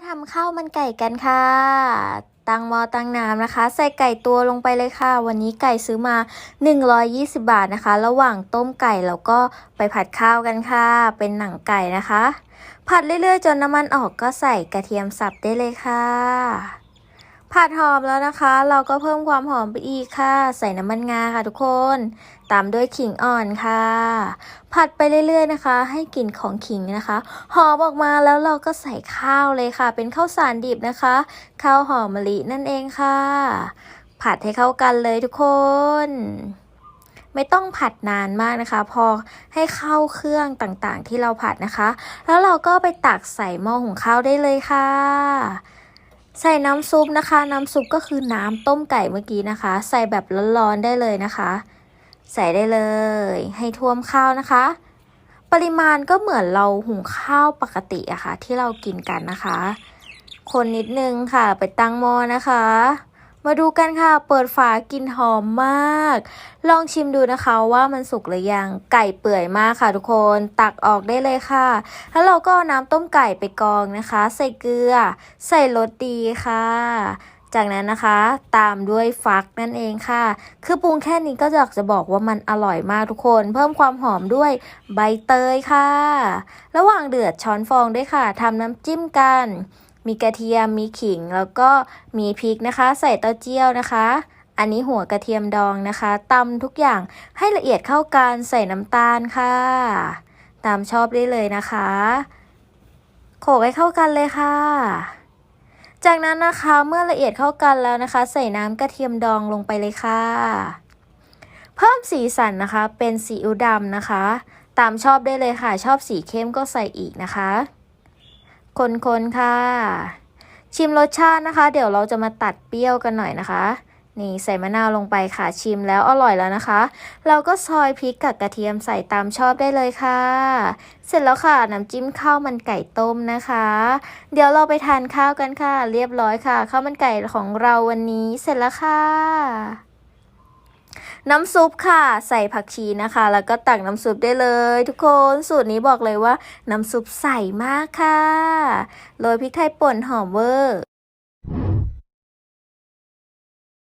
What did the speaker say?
มาทำข้าวมันไก่กันค่ะ ตังมอตังน้ำนะคะ ใส่ไก่ตัวลงไปเลยค่ะ วันนี้ไก่ซื้อมา 120 บาทนะคะ ระหว่างต้มไก่แล้วก็ไปผัดข้าวกันค่ะ เป็นหนังไก่นะคะ ผัดเรื่อยๆ จนน้ำมันออกก็ใส่กระเทียมสับได้เลยค่ะ ผัดหอมแล้วนะคะ เราก็เพิ่มความหอมไปอีกค่ะ ใส่น้ำมันงาค่ะทุกคน ตามด้วยขิงอ่อนค่ะ ผัดไปเรื่อยๆนะคะ ให้กลิ่นของขิงนะคะ หอมออกมาแล้วเราก็ใส่ข้าวเลยค่ะ เป็นข้าวสารดิบนะคะ ข้าวหอมมะลินั่นเองค่ะ ผัดให้เข้ากันเลยทุกคน ไม่ต้องผัดนานมากนะคะ พอให้เข้าเครื่องต่างๆที่เราผัดนะคะ แล้วเราก็ไปตักใส่หม้อหุงข้าวได้เลยค่ะ ใส่น้ำซุปนะคะ น้ำซุปก็คือน้ำต้มไก่เมื่อกี้นะคะ ใส่แบบร้อนๆได้เลยนะคะ ใส่ได้เลย ให้ท่วมข้าวนะคะ ปริมาณก็เหมือนเราหุงข้าวปกติอะค่ะ ที่เรากินกันนะคะ คนนิดนึงค่ะ ไปตั้งหม้อนะคะ มาดูกันค่ะ เปิดฝากลินหอมมาก ลองชิมดูนะคะว่ามันสุกหรือยัง ไก่เปื่อยมากค่ะทุกคน ตักออกได้เลยค่ะ แล้วเราก็เอาน้ำต้มไก่ไปกองนะคะ ใส่เกลือ ใส่รสดีค่ะ จากนั้นนะคะตามด้วยฟักนั่นเองค่ะ คือปรุงแค่นี้ก็อยากจะบอกว่ามันอร่อยมากทุกคน เพิ่มความหอมด้วยใบเตยค่ะ ระหว่างเดือดช้อนฟองด้วยค่ะทำน้ำจิ้มกัน มีกระเทียมมีขิงแล้วก็มีพริกนะคะ ใส่เต้าเจี้ยวนะคะ อันนี้หัวกระเทียมดองนะคะตำทุกอย่างให้ละเอียดเข้ากันใส่น้ำตาลค่ะ ตามชอบได้เลยนะคะ โขลกให้เข้ากันเลยค่ะ จากนั้นนะคะเมื่อละเอียดเข้ากันแล้วนะคะ ใส่น้ำกระเทียมดองลงไปเลยค่ะ เพิ่มสีสันนะคะ เป็นสีอิ๊วดำนะคะ ตามชอบได้เลยค่ะ ชอบสีเข้มก็ใส่อีกนะคะ คนๆค่ะ ชิมรสชาตินะคะ เดี๋ยวเราจะมาตัดเปรี้ยวกันหน่อยนะคะ นี่ใส่มะนาวลงไปค่ะชิมแล้วอร่อยแล้วนะคะ เราก็ซอยพริกกับกระเทียมใส่ตามชอบได้เลยค่ะ เสร็จแล้วค่ะน้ำจิ้มข้าวมันไก่ต้มนะคะ เดี๋ยวเราไปทานข้าวกันค่ะ เรียบร้อยค่ะข้าวมันไก่ของเราวันนี้เสร็จแล้วค่ะ น้ำซุปค่ะ ใส่ผักชีนะคะ แล้วก็ตักน้ำซุปได้เลย ทุกคนสูตรนี้บอกเลยว่า น้ำซุปใสมากค่ะโรยพริกไทยป่นหอมเวอร์